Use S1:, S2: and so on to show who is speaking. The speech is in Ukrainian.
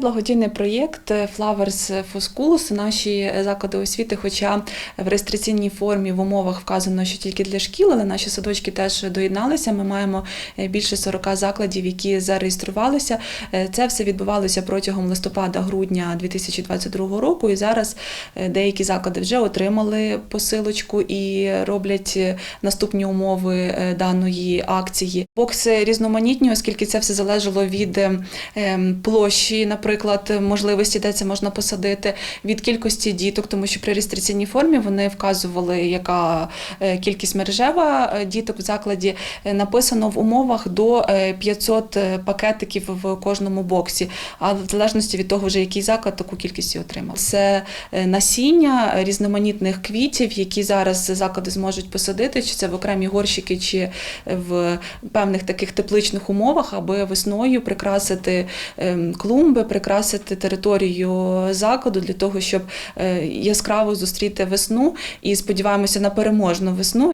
S1: Благодійний проєкт Flowers for Schools. Наші заклади освіти, хоча в реєстраційній формі в умовах вказано, що тільки для шкіл, але наші садочки теж доєдналися. Ми маємо е, більше 40 закладів, які зареєструвалися. Е, Це все відбувалося протягом листопада-грудня 2022 року. І зараз е, деякі заклади вже отримали посилочку і роблять е, наступні умови е, даної акції. Бокси різноманітні, оскільки це все залежало від е, ем, площі, наприклад, можливості, де це можна посадити, від кількості діток, тому що при реєстраційній формі вони вказували, яка е, кількість мережева е, діток в закладі. Е, Написано в умовах до е, 500 пакетиків в кожному боксі. А в залежності від того, вже який заклад таку кількість отримав. Це насіння різноманітних квітів, які зараз заклади зможуть посадити, чи це в окремі горщики, чи в певних таких тепличних умовах, аби весною прикрасити ем, клумби, прикрасити територію закладу для того, щоб е, яскраво зустріти весну і сподіваємося на переможну весну.